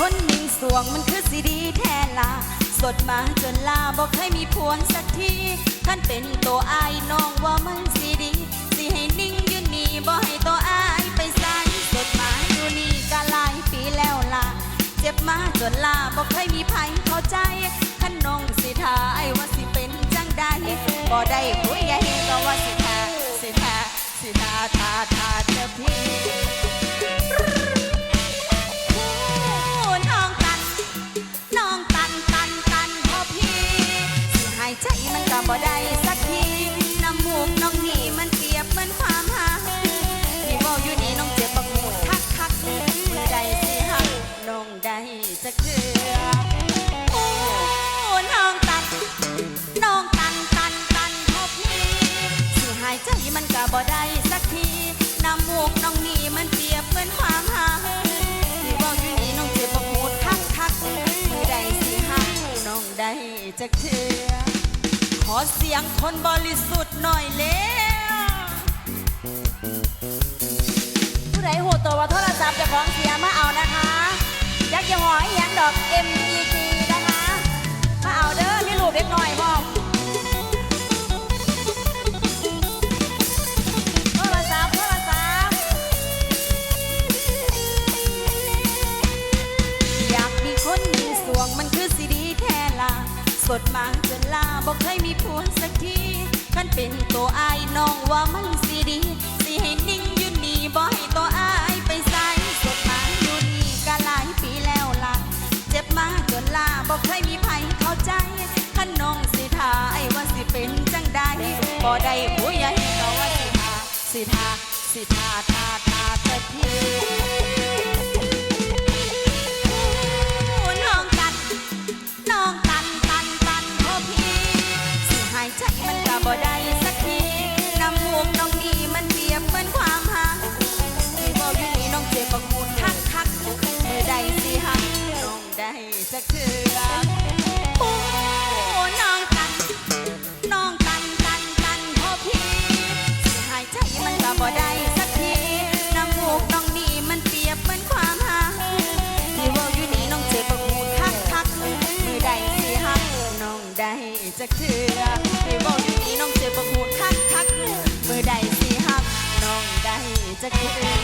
สวงมันคือสีดีแทนลาสดมาจนลาบอกเคยมีผัวสักทีขันเป็นตัวอายน้องว่ามันสีดี สิให้นิ่งยืนนี่บ่ให้ตัวอายไปใส่สดมาอยู่นี่ก็หลายปีแล้วล่ะ เจ็บมาจนลาบอกเคยมีภัยเข้าใจขันน้องสิทาไอว่าสิเป็นจังใดบ่ได้ผู้ใหญ่ก็ว่าสิทาสิทาสิทาทาทาเธอพี่ จะเคือโอ้น้องตัน น้องตันตันตันพอพี่สิหายใจมันก็บ่ได้สักที น้ำมูกน้องนี่มันเปรียบเหมือนความหาที่บอกอยู่นี่น้องเจ็บบักหูคักคักมือใดสิหักน้องได้จะเถื่อขอเสียงคนบริสุทธิ์หน่อยเร็ จะหอยยังดอก MEG นะคะ มาเอาเด้อมีลูกเด็กหน่อยพ่อมโทรศัพท์โทรศัพท์อยากมีคนมีสวงมันคือสีดีแท้ลาสดมาจนลาบอกเคยมีผัวสักทีคันเป็นตัวอายน้องว่ามันสีดี เคยมีภัยเข้าใจขนนองสิทาไอ้ว่าสิเป็นจังใดบ่ได้ผู้ใหญ่ก็ว่าสิทาสิทาสิทาทาทาแต่พี่ จากเธอไปบอกดีๆน้องเจอประหูทักทักเมื่อใดสิฮับน้องได้จากเธอ